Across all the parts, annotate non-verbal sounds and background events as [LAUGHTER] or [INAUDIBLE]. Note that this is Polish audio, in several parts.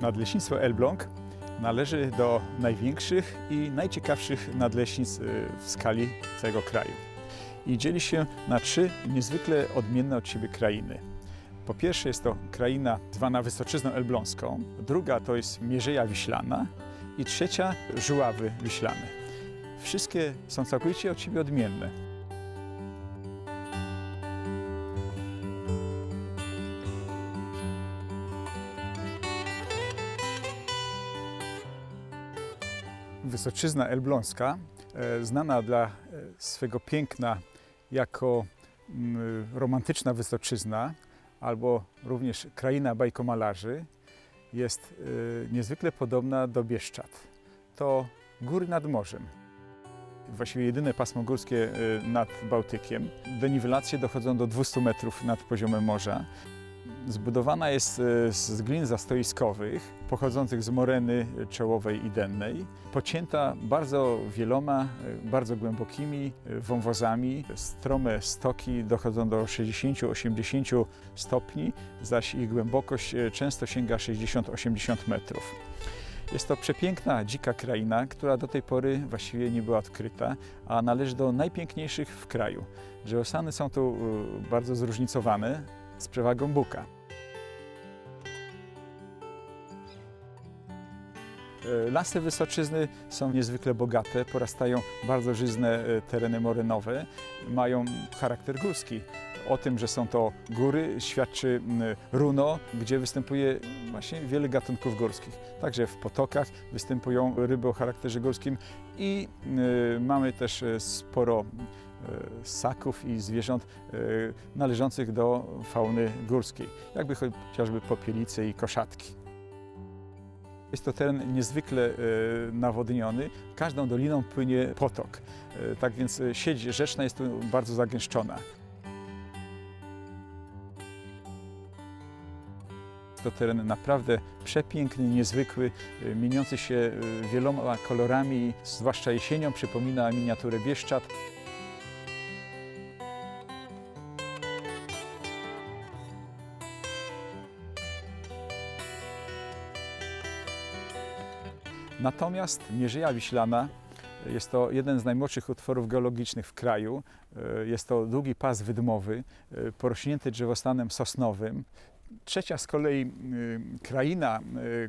Nadleśnictwo Elbląg należy do największych i najciekawszych nadleśnictw y, w skali całego kraju. I dzieli się na trzy niezwykle odmienne od siebie krainy. Po pierwsze jest to kraina zwana Wysoczyzną Elbląską, druga to jest Mierzeja Wiślana i trzecia Żuławy Wiślane. Wszystkie są całkowicie od siebie odmienne. Wysoczyzna Elbląska, e, znana dla e, swego piękna jako mm, romantyczna Wysoczyzna, albo również kraina bajkomalarzy, jest e, niezwykle podobna do Bieszczad. To góry nad morzem. Właściwie jedyne pasmo górskie nad Bałtykiem. Deniwelacje dochodzą do 200 metrów nad poziomem morza. Zbudowana jest e, z glin zastoiskowych, pochodzących z moreny czołowej i dennej, pocięta bardzo wieloma, e, bardzo głębokimi e, wąwozami. Strome stoki dochodzą do 60-80 stopni, zaś ich głębokość często sięga 60-80 metrów. Jest to przepiękna, dzika kraina, która do tej pory właściwie nie była odkryta, a należy do najpiękniejszych w kraju. Drzewosany są tu bardzo zróżnicowane, z przewagą buka. E, lasy Wysoczyzny są niezwykle bogate, porastają bardzo żyzne e, tereny morynowe, mają charakter górski. O tym, że są to góry, świadczy runo, gdzie występuje właśnie wiele gatunków górskich. Także w potokach występują ryby o charakterze górskim i e, mamy też sporo ssaków i zwierząt należących do fauny górskiej, jakby chociażby popielice i koszatki. Jest to teren niezwykle e, nawodniony. Każdą doliną płynie potok. E, tak więc e, sieć rzeczna jest tu bardzo zagęszczona. Jest to teren naprawdę przepiękny, niezwykły, mieniący się wieloma kolorami, zwłaszcza jesienią przypomina miniaturę Bieszczad. Natomiast Mierzeja Wiślana jest to jeden z najmłodszych utworów geologicznych w kraju. Jest to długi pas wydmowy, porośnięty drzewostanem sosnowym. Trzecia z kolei kraina,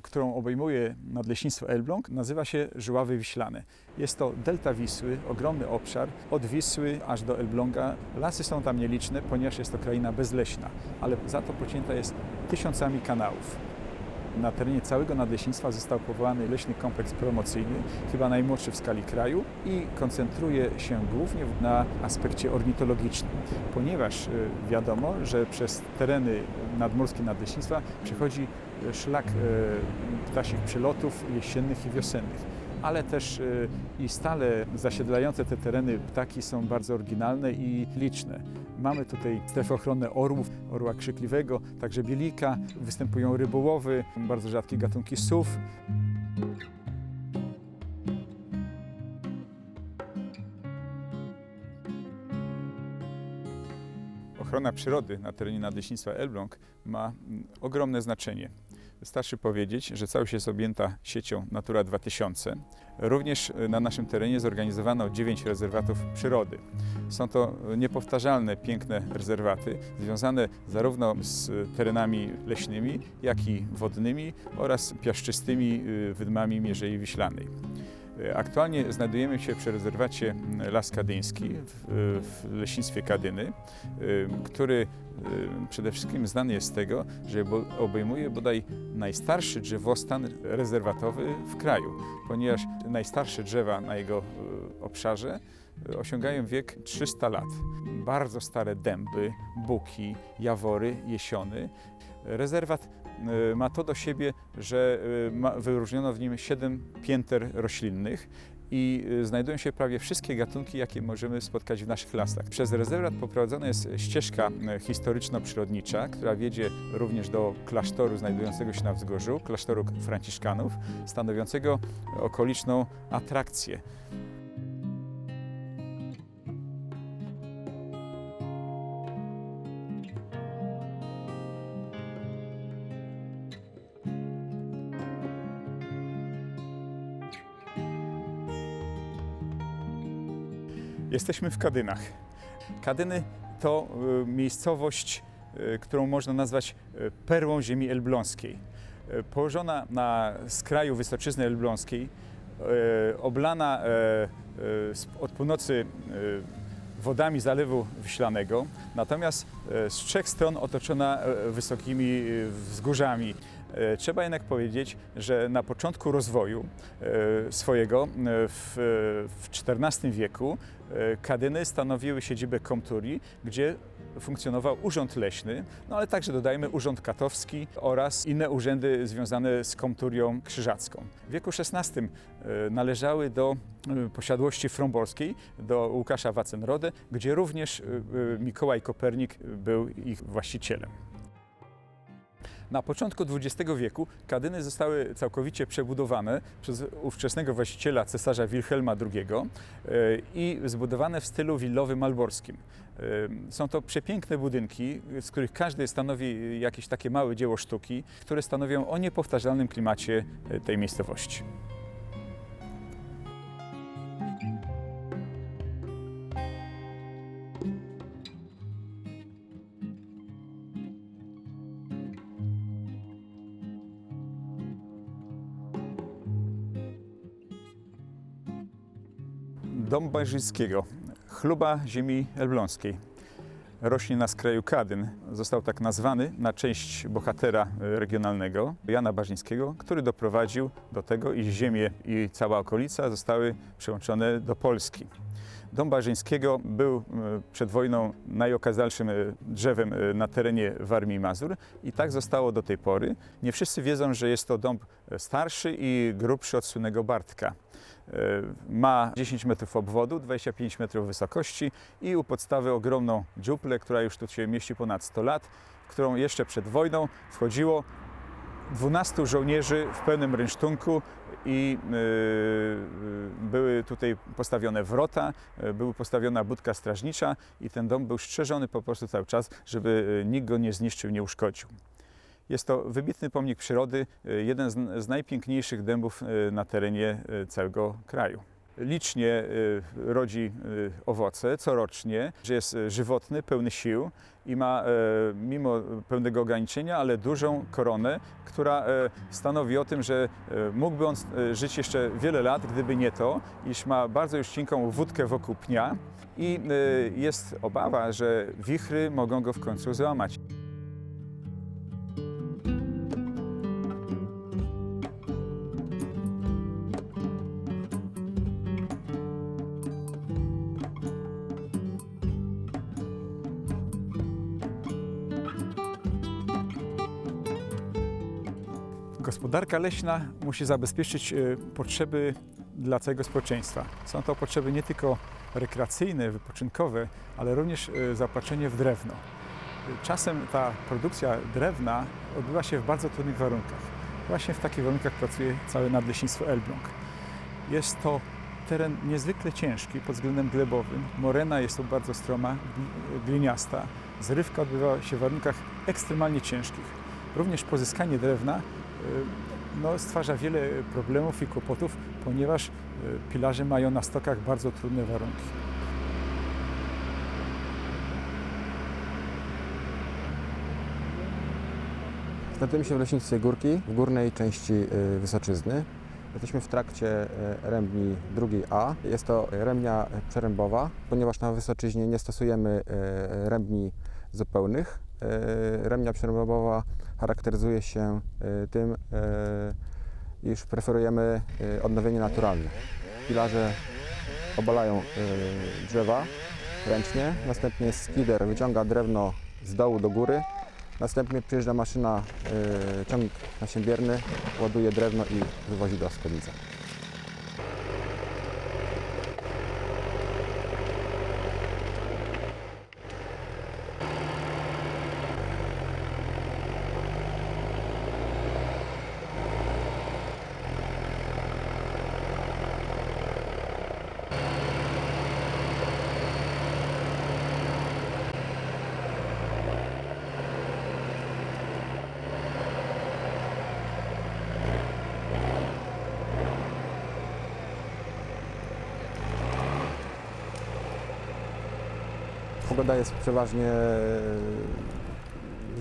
którą obejmuje nadleśnictwo Elbląg, nazywa się Żuławy Wiślane. Jest to delta Wisły, ogromny obszar, od Wisły aż do Elbląga. Lasy są tam nieliczne, ponieważ jest to kraina bezleśna, ale za to pocięta jest tysiącami kanałów. Na terenie całego nadleśnictwa został powołany leśny kompleks promocyjny, chyba najmłodszy w skali kraju i koncentruje się głównie na aspekcie ornitologicznym, ponieważ y, wiadomo, że przez tereny nadmorskie nadleśnictwa przechodzi y, szlak y, ptasich przylotów jesiennych i wiosennych ale też i stale zasiedlające te tereny ptaki są bardzo oryginalne i liczne. Mamy tutaj strefę ochronę orłów, orła krzykliwego, także bielika, występują rybołowy, bardzo rzadkie gatunki sów. Ochrona przyrody na terenie Nadleśnictwa Elbląg ma mm, ogromne znaczenie. Wystarczy powiedzieć, że całość jest objęta siecią Natura 2000. Również e, na naszym terenie zorganizowano 9 rezerwatów przyrody. Są to niepowtarzalne, piękne rezerwaty, związane zarówno z terenami leśnymi, jak i wodnymi oraz piaszczystymi wydmami Mierzei Wiślanej. Aktualnie znajdujemy się przy rezerwacie Las Kadyński w, w leśnictwie Kadyny, który przede wszystkim znany jest z tego, że obejmuje bodaj najstarszy drzewostan rezerwatowy w kraju, ponieważ najstarsze drzewa na jego y, obszarze osiągają wiek 300 lat. Bardzo stare dęby, buki, jawory, jesiony. Rezerwat Y, ma to do siebie, że y, wyróżniono w nim siedem pięter roślinnych i y, znajdują się prawie wszystkie gatunki, jakie możemy spotkać w naszych lasach. Przez rezerwat poprowadzona jest ścieżka historyczno-przyrodnicza, która wiedzie również do klasztoru znajdującego się na wzgórzu, klasztoru franciszkanów, stanowiącego okoliczną atrakcję. Jesteśmy w Kadynach. Kadyny to y, miejscowość, y, którą można nazwać y, perłą ziemi elbląskiej. Położona na skraju Wysoczyzny Elbląskiej, oblana od północy wodami Zalewu Wiślanego, natomiast z trzech stron otoczona wysokimi wzgórzami. Y, Trzeba jednak powiedzieć, że na początku rozwoju y, swojego y, w, w XIV wieku Kadyny stanowiły siedzibę komturii, gdzie funkcjonował urząd leśny, no ale także dodajmy urząd katowski oraz inne urzędy związane z komturią krzyżacką. W wieku XVI należały do posiadłości fromborskiej, do Łukasza Wacenrode, gdzie również Mikołaj Kopernik był ich właścicielem. Na początku XX wieku Kadyny zostały całkowicie przebudowane przez ówczesnego właściciela cesarza Wilhelma II y, i zbudowane w stylu willowym malborskim. Y, Są to przepiękne budynki, z których każdy stanowi jakieś takie małe dzieło sztuki, które stanowią o niepowtarzalnym klimacie y, tej miejscowości. Dom Barzyńskiego, chluba ziemi elbląskiej. Rośnie na skraju Kadyn. Został tak nazwany na cześć bohatera regionalnego, Jana Barzyńskiego, który doprowadził do tego, iż ziemie i cała okolica zostały przyłączone do Polski. Dom Barzyńskiego był e, przed wojną najokazalszym e, drzewem e, na terenie Warmii Mazur i tak zostało do tej pory. Nie wszyscy wiedzą, że jest to e, starszy i grubszy od słynnego Bartka. Ma 10 metrów obwodu, 25 metrów wysokości i u podstawy ogromną dziuplę, która już tu się mieści ponad 100 lat, którą jeszcze przed wojną wchodziło 12 żołnierzy w pełnym rynsztunku i y, y, były tutaj postawione wrota, y, była postawiona budka strażnicza i ten dom był strzeżony po prostu cały czas, żeby nikt go nie zniszczył, nie uszkodził. Jest to wybitny pomnik przyrody, jeden z, najpiękniejszych dębów na terenie całego kraju. Licznie y, rodzi y, owoce corocznie, że jest y, żywotny, pełny sił i ma e, mimo pewnego ograniczenia, ale dużą koronę, która e, stanowi o tym, że e, mógłby on żyć jeszcze wiele lat, gdyby nie to, iż ma bardzo już cienką wódkę wokół pnia i jest obawa, że wichry mogą go w końcu złamać. Gospodarka leśna musi zabezpieczyć e, potrzeby dla całego społeczeństwa. Są to potrzeby nie tylko rekreacyjne, wypoczynkowe, ale również e, zaopatrzenie w drewno. E, Czasem ta produkcja drewna odbywa się w bardzo trudnych warunkach. Właśnie w takich warunkach pracuje całe nadleśnictwo Elbląg. Jest to teren niezwykle ciężki pod względem glebowym. Morena jest to bardzo stroma, gli- gliniasta. Zrywka odbywa się w warunkach ekstremalnie ciężkich. Również pozyskanie drewna y, no, stwarza wiele problemów i kłopotów, ponieważ y, pilarze mają na stokach bardzo trudne warunki. Znajdujemy się w leśnictwie Górki, w górnej części y, Wysoczyzny. Jesteśmy w trakcie y, rębni drugiej A. Jest to rębnia przerębowa, ponieważ na Wysoczyźnie nie stosujemy y, rębni zupełnych. Y, Rębnia przerębowa charakteryzuje się y, tym, y, iż preferujemy odnowienie naturalne. Pilarze obalają drzewa ręcznie, następnie skider wyciąga drewno z dołu do góry, Następnie przyjeżdża maszyna, ciągnik nasiębierny, ładuje drewno i wywozi do składnicy. Pogoda jest przeważnie e,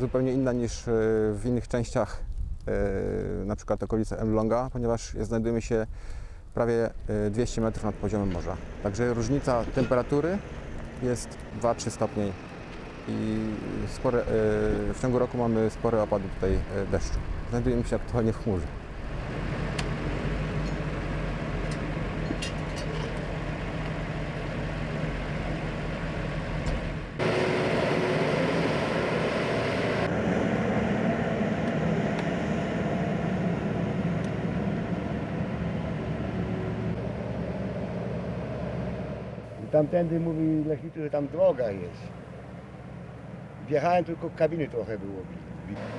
zupełnie inna niż e, w innych częściach, e, na przykład okolice Elbląga, ponieważ znajdujemy się prawie e, 200 metrów nad poziomem morza. Także różnica temperatury jest 2-3 stopnie i spore, w ciągu roku mamy spore opady tutaj deszczu. Znajdujemy się aktualnie w chmurze. Tamtędy mówi leśniczy, że tam droga jest. Wjechałem, tylko kabiny trochę było.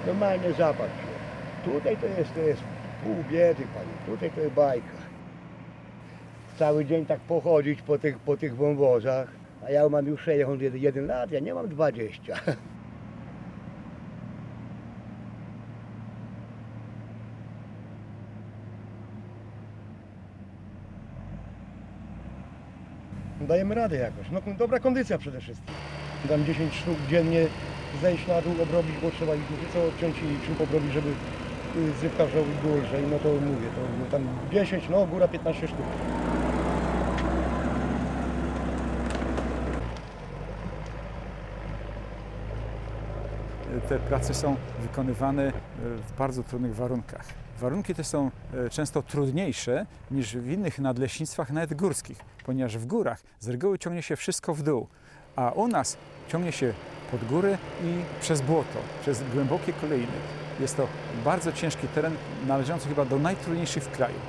Normalnie zapach się. Tutaj to jest, to jest pół biedy, panie. Tutaj to jest bajka. Cały dzień tak pochodzić po tych, po tych wąwozach. A ja mam już 61 lat, ja nie mam 20. [LAUGHS] Dajemy radę jakoś. No dobra kondycja przede wszystkim. Tam 10 sztuk dziennie zejść na dół, obrobić, bo trzeba ich co odciąć i czym obrobić, żeby y, zrywka zrobić dłużej. No to mówię, to no tam 10, no góra 15 sztuk. Te prace są wykonywane e, w bardzo trudnych warunkach. Warunki te są e, często trudniejsze niż w innych nadleśnictwach, nawet górskich, ponieważ w górach z reguły ciągnie się wszystko w dół, a u nas ciągnie się pod góry i przez błoto, przez głębokie kolejny. Jest to bardzo ciężki teren, należący chyba do najtrudniejszych w kraju.